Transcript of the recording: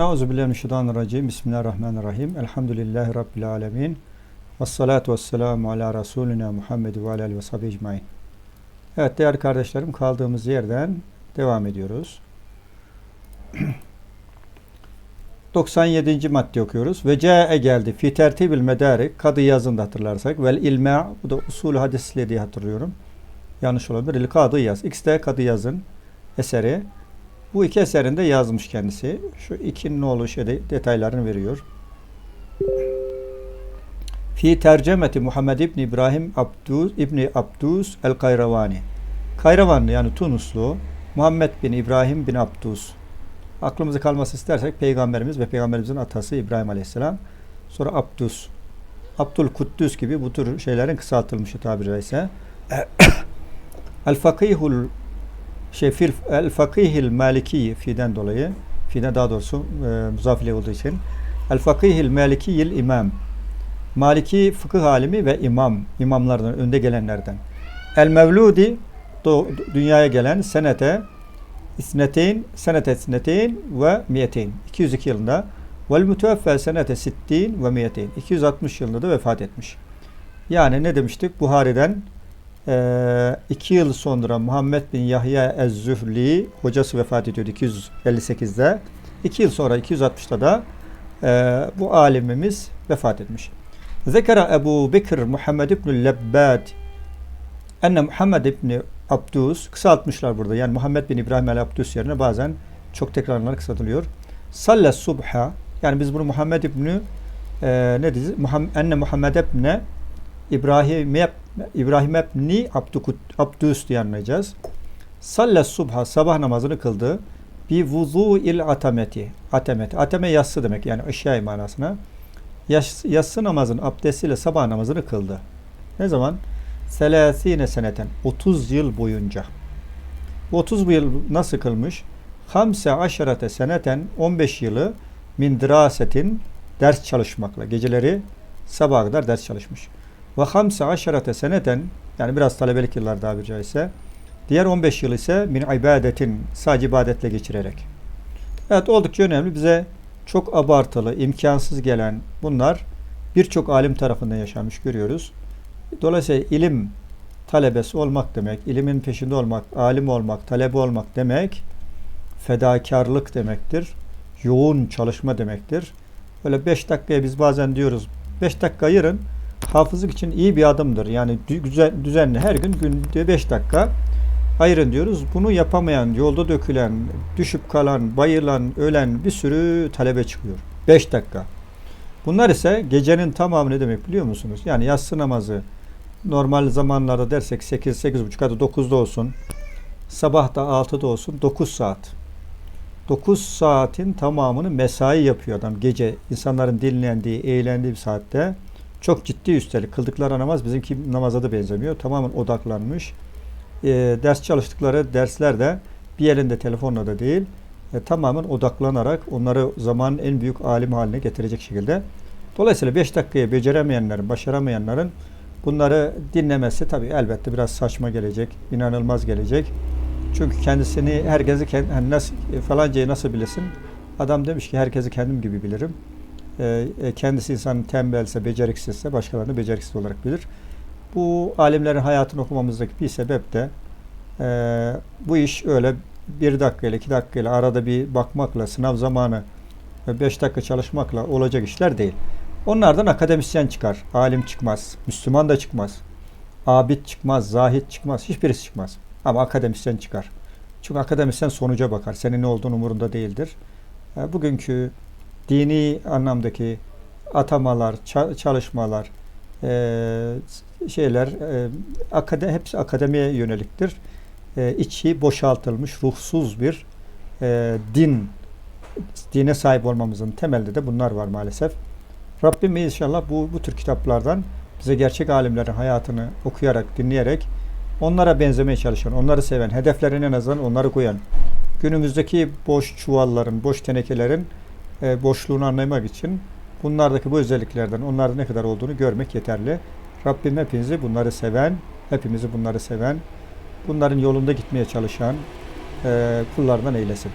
Euzubillahimineşşeytanirracim. Bismillahirrahmanirrahim. Elhamdülillahi Rabbil alemin. Ve salatu ve selamu ala Resulina Muhammed ve ala alihi ve sahbihi ecmain. Evet değerli kardeşlerim kaldığımız yerden devam ediyoruz. 97. madde okuyoruz. Ve cae geldi. Fi tertibil medarik. Kadı yazında hatırlarsak. Vel ilme. Bu da usulü hadisle diye hatırlıyorum. Yanlış olabilir. Kadı yaz. X de kadı yazın eseri. Bu iki eserinde yazmış kendisi. Şu iki nolu şeyde detaylarını veriyor. Fi tercemeti Muhammed İbni İbrahim Abduz İbni Abduz El Kayravani. Kayravanlı yani Tunuslu Muhammed bin İbrahim bin Abduz. Aklımıza kalması istersek peygamberimiz ve peygamberimizin atası İbrahim Aleyhisselam. Sonra Abdus. Abdul Kuddüs gibi bu tür şeylerin kısaltılmışı tabiri caizse. El fakihul şey fil el fakihil maliki fi'den dolayı fi'den daha doğrusu e, muzafile olduğu için el fakihil malikiyil imam. Maliki fıkıh alimi ve imam imamlardan önde gelenlerden. El mevludi dünyaya gelen senete isneteyn senete isneteyn ve miyeteyn. 202 yılında. Vel mütevaffel senete sittin ve miyeteyn. 260 yılında da vefat etmiş. Yani ne demiştik? Buhari'den ee, iki yıl sonra Muhammed bin Yahya Ez-Zühli hocası vefat ediyordu 258'de. İki yıl sonra 260'da da e, bu alimimiz vefat etmiş. Zekera Ebu Bekir Muhammed ibn Lebbad enne Muhammed ibn Abdus kısaltmışlar burada. Yani Muhammed bin İbrahim el Abdus yerine bazen çok tekrarlar kısaltılıyor. Salle subha yani biz bunu Muhammed ibn e, ne diyeceğiz? Muhammed, enne Muhammed ibn İbrahim İbrahim ebni Abdüs diye anlayacağız. Salle subha sabah namazını kıldı. Bi vuzu il atameti. Atemet. Ateme yassı demek yani eşya manasına. Yas, yassı namazın abdestiyle sabah namazını kıldı. Ne zaman? Selasine seneten. 30 yıl boyunca. Bu 30 yıl nasıl kılmış? Hamse aşerete seneten 15 yılı min dirasetin ders çalışmakla. Geceleri sabaha kadar ders çalışmış. Ve hamse aşerete seneten yani biraz talebelik yıllar daha bir caizse diğer 15 yıl ise min ibadetin sadece ibadetle geçirerek. Evet oldukça önemli. Bize çok abartılı, imkansız gelen bunlar birçok alim tarafından yaşanmış görüyoruz. Dolayısıyla ilim talebesi olmak demek, ilimin peşinde olmak, alim olmak, talebe olmak demek fedakarlık demektir. Yoğun çalışma demektir. Böyle 5 dakikaya biz bazen diyoruz 5 dakika ayırın hafızlık için iyi bir adımdır. Yani düzenli her gün günde 5 dakika ayırın diyoruz. Bunu yapamayan, yolda dökülen, düşüp kalan, bayılan, ölen bir sürü talebe çıkıyor. 5 dakika. Bunlar ise gecenin tamamı ne demek biliyor musunuz? Yani yatsı namazı normal zamanlarda dersek 8, 8.30 hadi 9'da olsun. Sabah da 6'da olsun 9 saat. 9 saatin tamamını mesai yapıyor adam gece insanların dinlendiği, eğlendiği bir saatte. Çok ciddi üstelik. Kıldıkları namaz bizimki namaza da benzemiyor. Tamamen odaklanmış. E, ders çalıştıkları dersler de bir yerinde telefonla da değil. E, tamamen odaklanarak onları zamanın en büyük alim haline getirecek şekilde. Dolayısıyla 5 dakikaya beceremeyenlerin, başaramayanların bunları dinlemesi tabii elbette biraz saçma gelecek, inanılmaz gelecek. Çünkü kendisini herkesi hani nasıl falancayı nasıl bilesin? Adam demiş ki herkesi kendim gibi bilirim. Ee, e, kendisi insan tembelse, beceriksizse başkalarını beceriksiz olarak bilir. Bu alimlerin hayatını okumamızdaki bir sebep de e, bu iş öyle bir dakika ile iki dakika ile arada bir bakmakla, sınav zamanı beş dakika çalışmakla olacak işler değil. Onlardan akademisyen çıkar, alim çıkmaz, Müslüman da çıkmaz, abid çıkmaz, zahit çıkmaz, hiçbirisi çıkmaz. Ama akademisyen çıkar. Çünkü akademisyen sonuca bakar. Senin ne olduğunu umurunda değildir. E, bugünkü dini anlamdaki atamalar, çalışmalar, şeyler akade, hepsi akademiye yöneliktir. İçi boşaltılmış, ruhsuz bir din, dine sahip olmamızın temelde de bunlar var maalesef. Rabbim inşallah bu, bu tür kitaplardan bize gerçek alimlerin hayatını okuyarak, dinleyerek onlara benzemeye çalışan, onları seven, hedeflerine en azından onları koyan, günümüzdeki boş çuvalların, boş tenekelerin e, boşluğunu anlamak için bunlardaki bu özelliklerden onlarda ne kadar olduğunu görmek yeterli. Rabbim hepinizi bunları seven, hepimizi bunları seven, bunların yolunda gitmeye çalışan e, kullardan eylesin.